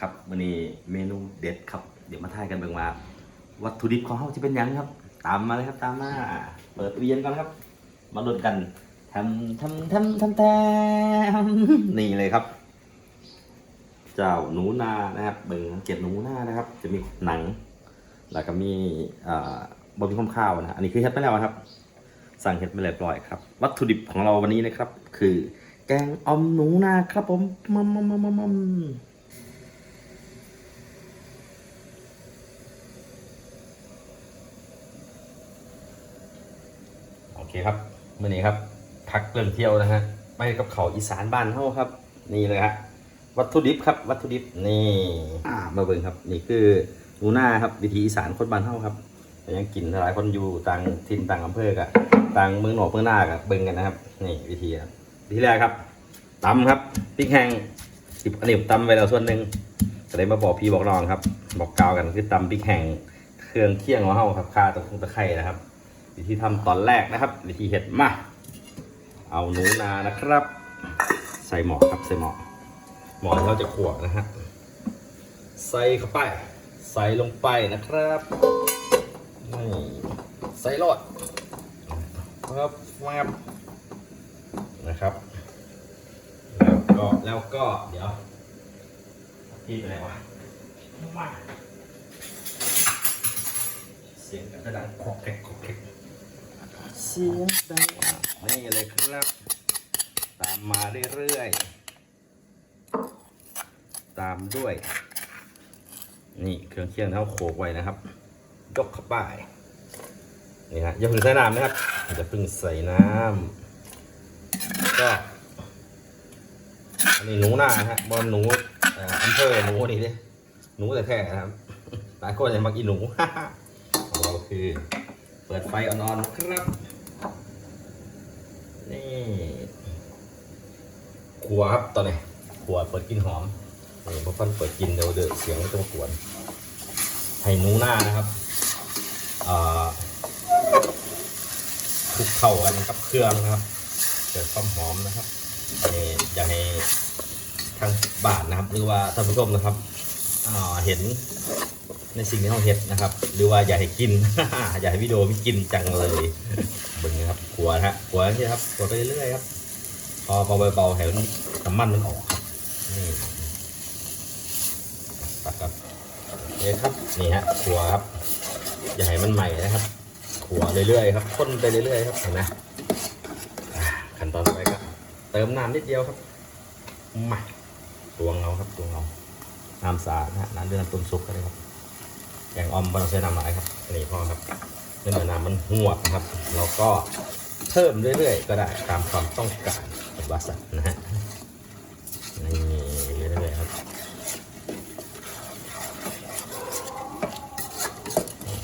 ครับวันนี้เมนูเด็ดครับ เดี๋ยวมาทายกันเบิ่งว่า วัตถุดิบของเขาจะเป็นหยังครับ ตามมาเลยครับตามมา เปิดตู้เย็นก่อนครับ มาลุ้นกันทำทำทำทำแทำนี่เลยครับ เจ้าหนูนานะครับเบิ่งเกตหนูนานะครับ จะมีหนัง แล้วก็มีอ่าบะหมี่ข้าวข้าวนะอันนี้คือเฮ็ดไปแล้วนะครับ สั่งเฮ็ดไปเรียบร้อยครับ วัตถุดิบของเราวันนี้นะครับ คือ แกงอมหนูนาครับผมมัมมัมมัมมัมมัมโอ เคครับมื่อนี้ครับพักเรื่องเที่ยวนะฮะไปกับเขาอีสานบ้านเฮาครับ นี่เลยฮะวัตถุดิบครับ วัตถุดิบนี่อ่ามาเบิ่งครับ นี่คือหนูนาครับวิธีอีสานคนบ้านเฮาครับแต่ยังกินหลายคนอยู่ต่างถิ่นต่างอำเภอกะต่างเมืองหนอกเมืองหน้ากะเบิ่งกันนะครับนี่วิธีครับวิธีแรกครับตำครับพริกแห้งสิบอันนี้ตำไปแล้วส่วนหนึ่งจะได้มาบอกพี่บอกน้องครับ บอกกล่าวกันคือตำพริกแห้งเครื่องเคี่ยงของเฮาครับข่าตะตะไคร้นะครับ วิธีทำตอนแรกนะครับ วิธีเห็ดมา เอาหนูนานะครับ ใส่หมอครับใส่หมอหมอที่เราจะขวดนะฮะใส่เข้าไป ใส่ลงไปนะครับนี่ใส่รอดครับแวบนะครับ แล้วก็แล้วก็เดี๋ยวพี่ไปไหนวะมาเสียงกระดังคอกแกกคอกแกก เสียงดังนี่เลยครับ ตามมาเรื่อยๆ ตามด้วย นี่เครื่องเคียงเท้าโขกไว้นะครับ ยกเข้าไปนี่ฮะอย่าเพิ่งใส่น้ำนะครับอย่าเพิ่งใส่น้ำก็อันนี้หนูน้าฮะบอลหนูอ่ออำเภอหนูนี่ดิหนูแต่แท้นะครับหลายคนจะมักอีหนูเราคือเปิดไฟอ่อนๆครับ ครัวครับตอนนี้ครัวเปิดกลินหอมนี่พอฟันเปิดกลินเดี๋ยวเดือดเสียงไม่ต้องกวนให้หนูหน้านะครับคลุกเข้ากันกับเครื่องนะครับเกิดความหอมนะครับนี่อยากให้ทางบ้านนะครับ หรือว่าท่านผู้ชมนะครับเห็นในสิ่งที่เราเห็ดนะครับ หรือว่าอยากให้กิน อยากให้วิดีโอมีกินจังเลยเบึงนะครับขัวนะฮะขัวนี่ครับขัวไปเรื่อยครับ พอพอเบาๆแถวน้ำมันมันออกครับนี่ตัดครับนี่ครับนี่ฮะขัวครับอย่าให้มันใหม่นะครับขัวเรื่อยๆครับคนไปเรื่อยๆครับเห็นไหมขั้นตอนต่อไปก็เติมน้ำนิดเดียวครับมาตวงเอาครับตวงเอาน้ำสะอาดนะฮะน้ำเดือดน้ำต้มซุปก็ได้ครับแกงอ่อมไม่ต้องใช้น้ำหลายครับนนี้พอครับเมื่อน้ำมันหวดนะครับ เราก็ เพิ่มเรื่อยๆ ก็ได้ตามความต้องการของวาสันนะฮะนี่เรื่อยๆครับ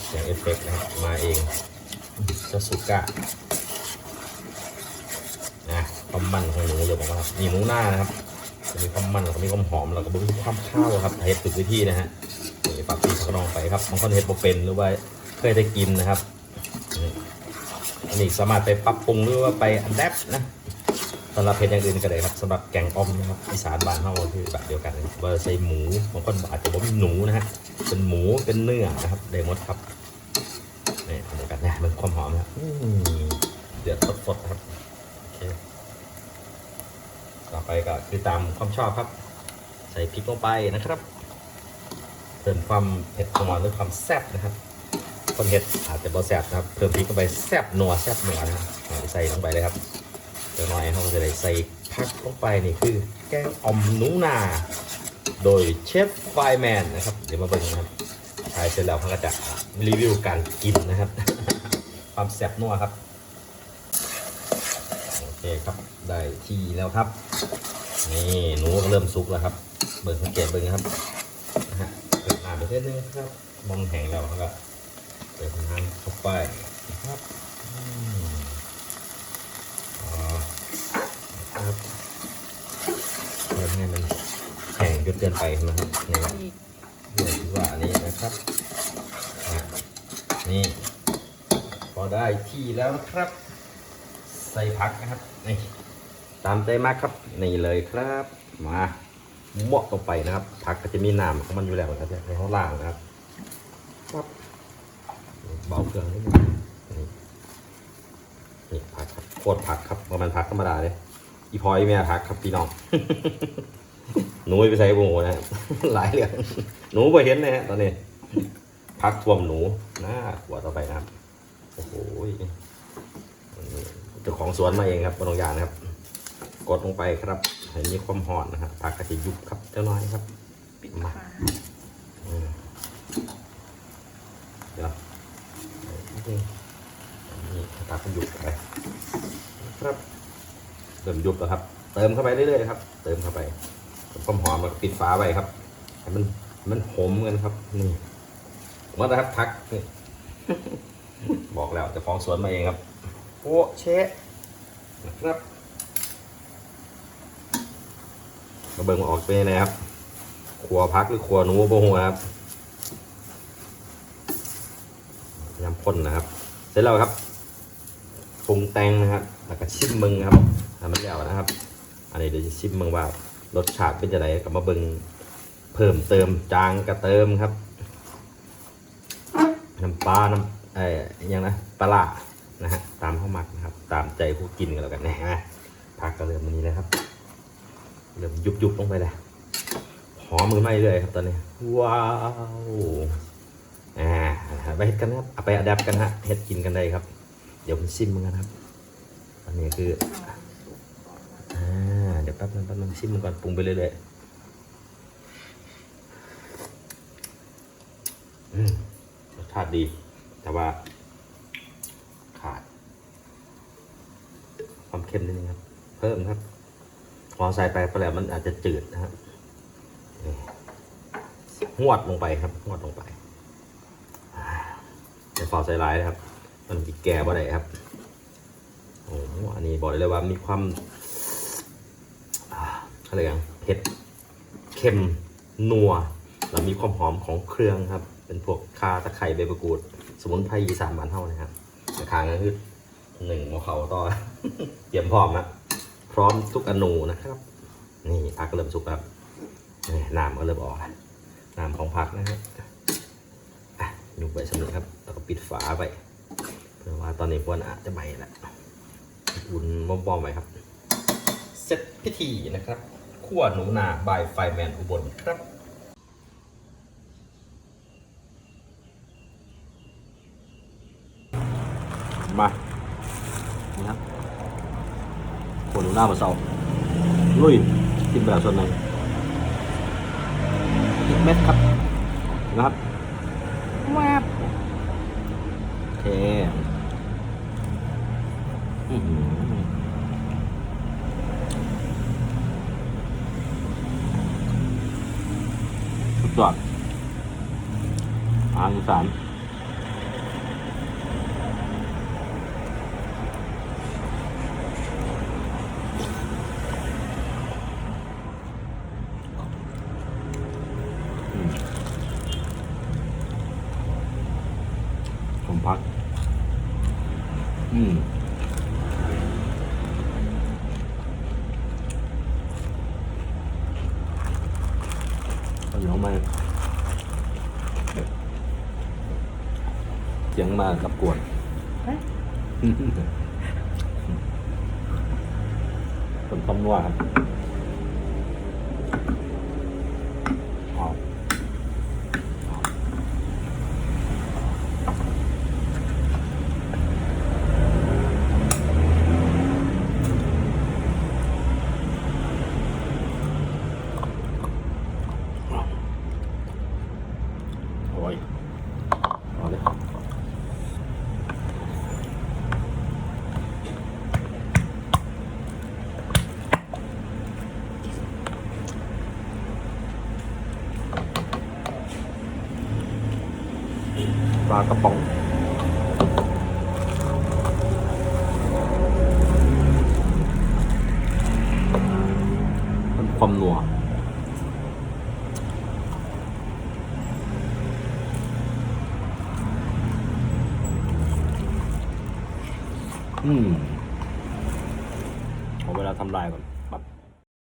เสียงเอฟเฟกต์นะครับมาเองเจ้าสุก้านะความมันของหนูเลยบอกว่านี่หนูหน้านะครับจะมีความมันแล้วก็มีความหอมแล้วก็มีความข้าวครับเฮ็ดถูกวิธีนะฮะนี่ฝากพี่ฝากน้องไปครับบางคนเห็ดบ่เป็นหรือว่าเคยได้กินนะครับ อันนี้สามารถไปปรับปรุงหรือว่าไปอันแดปนะสำหรับเห็ดอย่างอื่นก็ได้ครับสำหรับแกงอ่อมนะครับอีสานบ้านเฮาคือแบบเดียวกันว่าใส่หมูบางคนอาจจะบ่มีหนูนะฮะเป็นหมูเป็นเนื้อนะครับได้หมดครับนี่เดียวกันนะมันความหอมนะครับอืเดือดสดๆครับโอเคต่อไปก็คือตามความชอบครับ ใส่พริกลงไปนะครับเพิ่มความเผ็ดของมันด้วยความแซ่บนะครับ คนเผ็ดอาจจะบ่แซบนะครับเพิ่มพริกเข้าไปแซบนัวแซ่บนัวนะครับใส่ลงไปเลยครับเดี๋ยวหน่อยเราจะได้ใส่ผักลงไปนี่คือ แกงอ่อมหนูนา โดยเชฟไฟแมนนะครับ เดี๋ยวมาเบิ่งนะครับถ่ายเสร็จแล้วเขาก็จะรีวิวการกินนะครับ ความแซ่บนัวครับโอเคครับได้ที่แล้วครับนี่หนูก็เริ่มสุกแล้วครับ เบิ่งสังเกตเบิ่งนครับนะฮะเปิดน้ำไปเส้นนึงครับมองแห้งแล้วเขาก็ เปิดน้ำเข้าไปนะครับอืมอ๋อครับเปิดให้มันแห้งจนเกินไปนะครับนี่ครับเรื่องที่ว่านี้นะครับ นี่ พอได้ที่แล้วนะครับ ใส่ผักนะครับนี่ตามใจมากครับนี่เลยครับมาเหมาะลงไปนะครับผักก็จะมีน้ำของมันอยู่แล้วนะครับในข้างล่างนะครับ เบาเครื่องนิดนึงนี่นี่ผักครับโคตรผักครับประมาณผักธรรมดาเลยอีพอยแม่ผักครับพี่น้องหนูไปใส่บุ้งนะ หลายเรื่องหนูไปเห็นนะฮะตอนนี้พักท่วมหนูน่าขวดต่อไปนะครับ โอ้โหเจ้าของสวนมาเองครับบางอย่างนะครับ กดลงไปครับให้มีความหอนนะครับผักกระติยุบครับเจ้าน้อยครับปิดมา ฝา อืมเดี๋ยว นิดนึงนี่ผักมันยุบไปครับเริ่มยุบแล้วครับ เติมเข้าไปเรื่อยๆครับ เติมเข้าไปความหอมแล้วก็ปิดฝาไว้ครับให้มันให้มันหอมกันครับ นี่มาแล้วครับพักนี่บอกแล้วเจะของสวนมาเองครับโอ้เชะนะครับมาเบิ่งมาออกเป็นยังไงครับครัวพักหรือครัวหนูโบหัวครับ พยายามพ่นนะครับ เสร็จแล้วครับปรุงแต่งนะครับแล้วก็ชิมมึงครับทำมันแล้วนะครับ อันนี้เดี๋ยวจะชิมมึงว่ารสชาติเป็นจะไรก็มาเบิงเพิ่มเติมจางก็เติมครับ น้ำปลา น้ำเอ่ออหยังนะปลานะฮะตามข้าวหมักนะครับ ตามใจผู้กินกันแล้วกันนะฮะผักก็เริ่มมันนี้แล้วครับ เริ่มยุบยุบๆลงไปแล้วหอมมือไหม้เลยครับตอนนี้ ว้าว ไปเฮ็ดกันนะครับเอาไปอัดแอปกันฮะเฮ็ดกินกันได้ครับ เดี๋ยวผมชิมมึงกันครับ อันนี้คืออ่าเดี๋ยวแป๊บนึงแป๊บนึงชิมมันก่อนปรุงไปเรื่อยๆรสชาติดี แต่ว่า ขาด ความเค็มนิดนึงครับ เพิ่มครับพอใส่ไปไปแล้วมันอาจจะจืดนะครับหวดลงไปครับหวดลงไป เดี๋ยวฟอใส่ร้ายนะครับ มันมีแก่บ่ได้ครับโอ้โหอันนี้บอกได้เลยว่ามีความอ่าอะไรอย่างเผ็ดเค็มนัวแล้วมีความหอมของเครื่องครับ เป็นพวกคาตะไคร้ใบมะกรูด สมุนไพรอีสานบ้านเฮานะครับราคาก็คือหนึ่งมอเขาต่อเตรียมพร้อมนะพร้อมทุกอนูนะครับ นี่ผักก็เริ่มสุกแล้วนี่น้ำก็เริ่มออกน้ำของผักนะครับ อะยุบไว้สำเร็จครับ แล้วก็ปิดฝาไปเพื่อว่าตอนนี้ควรอาจจะไหม้แล้วอุ่นบอมๆไว้ครับ เสร็จพิธีนะครับขั้วหนูนาบายไฟแมนอุบลครับมานี่ครับขั้วหนูนาบะเซาลุยกินแบบส่วนหนึ่งอีกเม็ดครับนะครับแวบโอ เคสุดยอดอาหารอีสานอืมผมพัก อืม เอาอยู่ข้างในเสียงมากับกวนเฮ้ยคนต้มนัวครับเอาเอาโอ้ยเอาเลย ปลากระป๋องความนัว